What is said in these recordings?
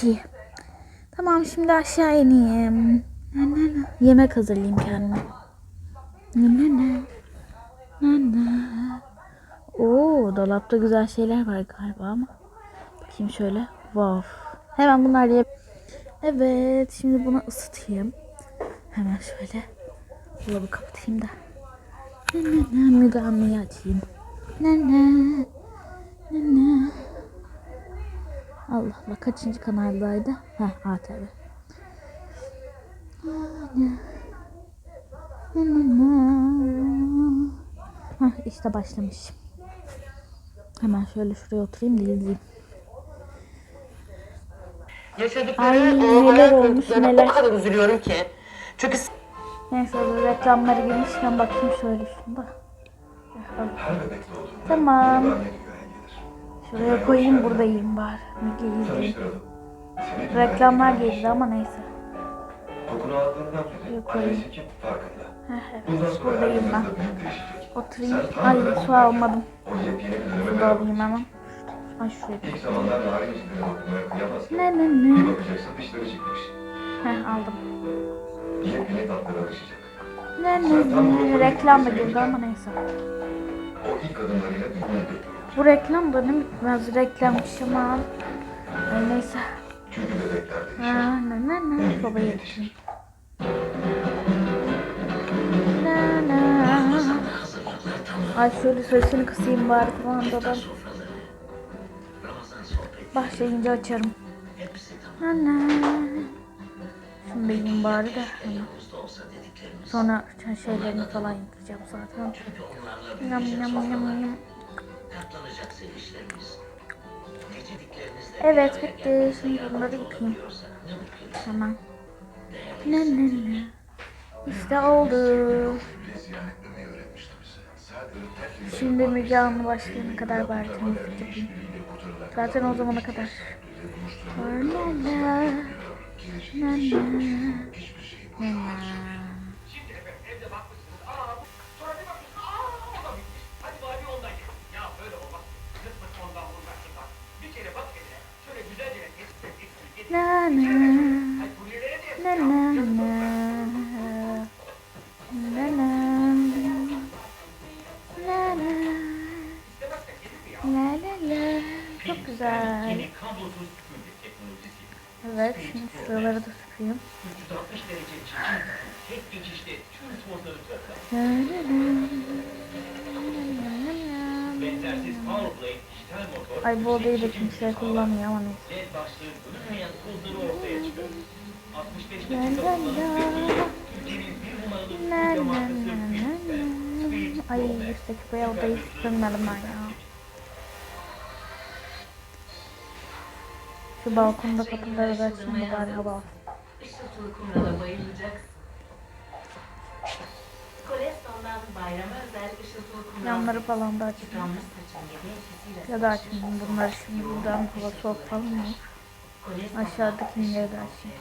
çiğ. Tamam şimdi aşağı ineyim. Na, na, na. Yemek hazırlayayım kendime. Na, na, na. Na. Oo, dolapta güzel şeyler var galiba ama. Bakayım şöyle. Wow. Hemen bunlar ye. Evet, şimdi bunu ısıtayım. Hemen şöyle dolabı kapatayım da. Na, na, na, Müge açayım. Na, na. Na, na. Allah Allah kaçıncı kanaldaydı? Heh ATV. Heh, işte başlamış. Hemen şöyle şuraya oturayım da izleyeyim. Yaşadıkları Ay, o neler olmuş, neler. o kadar üzülüyorum ki. Çünkü Neyse reklamları girmişken bakayım şöyle şunda. Her bebekte olduğu gibi Tamam. Şuraya koyayım burada yiyeyim bari. Müge izleyeyim. Tanıştıralım. Seni Reklamlar girdi ama neyse. Kokunu aldığından beri koyayım. annesi kim farkında. Heh, Bundan evet sonra buradayım ben. Oturayım. Ay su almadım. Su da alayım hemen. Ay şuraya. İlk zamanlar narin yüzüne okumaya kıyamazken Ne ne bir ne. bakacaksın dişleri çıkmış. Heh aldım. Yepyeni tatlara alışacak. Ne ne ne. Reklam da girdi ama neyse. O ilk adımlarıyla bekliyor. Bu reklam da ne bitmez reklammış ama. Ay neyse. Çünkü bebekler değişir. Ha, ne ne ne. Na, na. Ay şöyle sesini kısayım bari kumandadan. Başlayınca açarım. Na, na. Şunu da yiyeyim bari de. Sonra şeylerini falan yıkayacağım zaten. Yam yam yam yam. Evet bitti. Şimdi bunları yıkayayım. Tamam. Ne ne ne. İşte oldu. Şimdi Müge Anlı başlayana kadar bari temizlik yapayım. Zaten o zamana kadar. La la la. La la. La la. 360 derece çekim. Tek geçişte tüm tozları toplar. La la la. La la la. Benzersiz Powerblade dijital motor. Ay bu odayı da kimse kullanmıyor ama neyse. LED başlığı görünmeyen tozları ortaya çıkarır. 65 La dakika la kullanım la. Türkiye'nin bir numaralı la markası Philips'ten Ay Pro Max. üstteki bu odayı süpürmedim ben ya. Şu balkonda kapıları da da bari hava alsın. Işıltılı kumrala bayılacaksın. Kolesterol'dan bayrama özel ışıltılı kumral. Yanları falan da açayım. Yıkanmış saçın gibi etkisiyle Ya da açmayayım bunları şimdi buradan hava soğuk falan mı? Aşağıdakileri de açayım.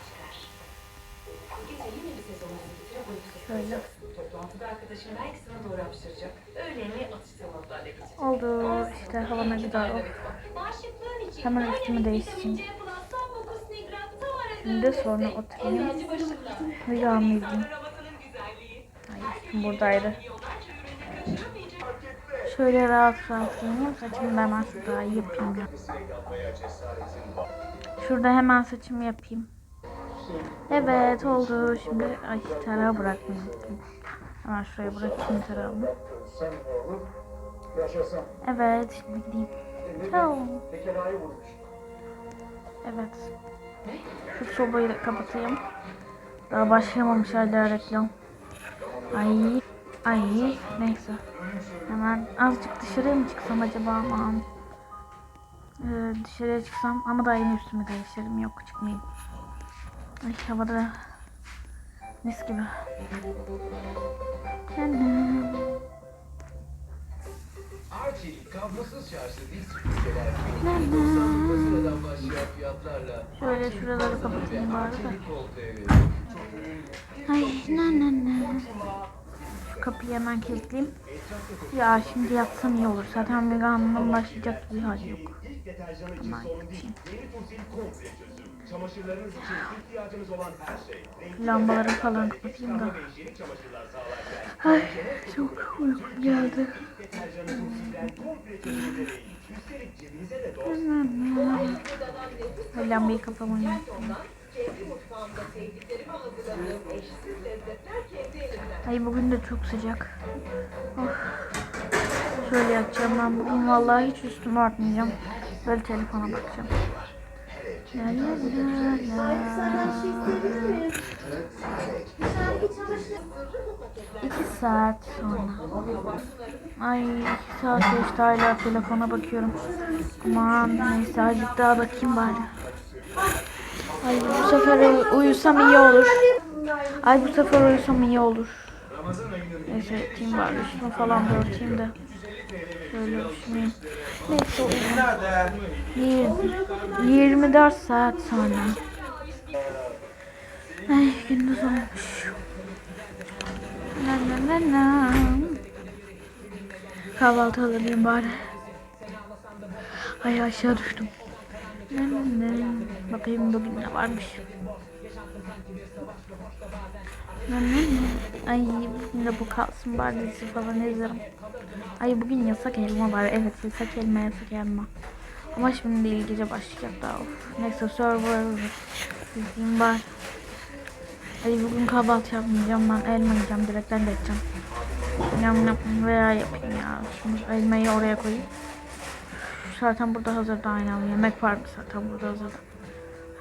Şöyle. Toplantıda arkadaşım belki sana doğru hapşıracak. Öğleni atıştırmalarla geçecek. Oldu işte hava ne güzel oldu. Hemen üstümü değiştireyim. Şimdi sonra oturayım. Rüyamı izleyeyim. Ay üstüm buradaydı. Şöyle rahat rahat giyineyim. Saçımı hemen şurada yapayım. ya. Şurada hemen saçımı yapayım. Evet oldu. Şimdi ay tarağı bırakmayı unuttum. Hemen şuraya bırakayım tarağımı. Evet şimdi gideyim. Ciao. Evet. Şu sobayı da kapatayım. Daha başlamamış hala reklam. Ay. Ay. Neyse. Hemen azıcık dışarıya mı çıksam acaba aman. Ee, dışarıya çıksam ama daha yeni üstümü değiştirdim. Yok çıkmayayım. Ay havada mis gibi. Anam. Acil, kablosuz şarjlı disk süpürgeler 1999 liradan başlayan fiyatlarla Şöyle şuraları kapatayım bari de. çelik koltuğu. Ay na na na. Şu kapıyı hemen kilitleyeyim. Ya şimdi yatsam iyi olur. Zaten veganlığım başlayacak bir hal yok. Hemen yatayım. Çamaşırlarınız için ihtiyacınız olan her şey. Renkli Lambaları ve falan kapatayım da. ve hijyenik çamaşırlar sağlarken Ay çok uykum geldi. Hala make-up oynuyor. Ay bugün de çok sıcak. Of. Şöyle yapacağım ben bugün vallahi hiç üstümü artmayacağım. Böyle telefona bakacağım. La la la la. İki saat sonra. Ay saat geçti hala telefona bakıyorum. Aman neyse azıcık daha bakayım bari. Ay bu sefer uy- uyusam iyi olur. Ay bu sefer uyusam iyi olur. Neyse yatayım bari üstümü falan da örteyim de. Şöyle düşüneyim. Neyse uyuyayım. Yir- 24 saat sonra. Ay gündüz olmuş. Kahvaltı hazırlayayım bari. Ay aşağı düştüm. Bakayım bugün ne varmış. Ay bugün de bu kalsın bari dizi falan izlerim. Ay bugün yasak elma var. Evet yasak elma yasak elma. Ama şimdi değil gece başlayacak daha of. Neyse server izleyeyim bari. Ay bugün kahvaltı yapmayacağım ben elma yiyeceğim direkten geçeceğim. Yam yam veya yapayım ya. Şimdi elmayı oraya koyayım. Zaten burada hazır da aynen yemek var zaten burada hazır.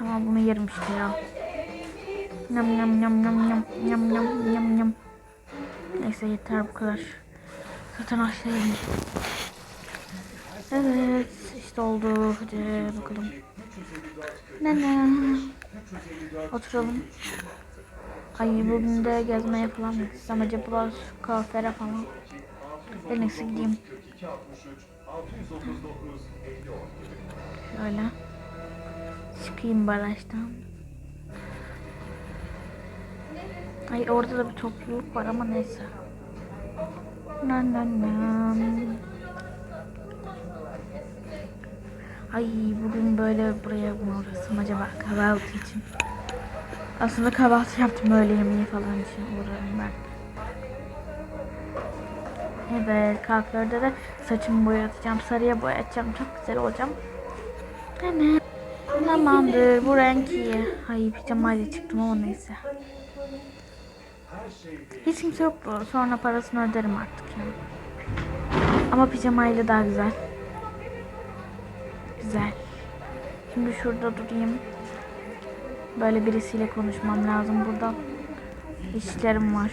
Ama bunu yerim işte ya. Yam yam yam yam yam yam yam yam yam. Neyse yeter bu kadar. Zaten ineceğim. Evet işte oldu. Hadi bakalım. Nene. Oturalım. De gezmeye falan gitsem acaba kafere falan. En iyisi gideyim. 42 63 639 50 10. Şöyle. Çıkayım barajdan. Ay orada da bir topluluk var ama neyse. Na na na. Ay bugün böyle buraya mı uğrasam acaba kahvaltı için. Aslında kahvaltı yaptım öğle yemeği falan için uğrarım ben. Evet kalklarda da saçımı boyatacağım. Sarıya boyatacağım. Çok güzel olacağım. Hemen. Tamamdır bu renk iyi. Ay pijamayla çıktım ama neyse. Hiç kimse yok bu. Sonra parasını öderim artık yani. Ama pijamayla daha güzel. Güzel. Şimdi şurada durayım. Böyle birisiyle konuşmam lazım burada. İşlerim var.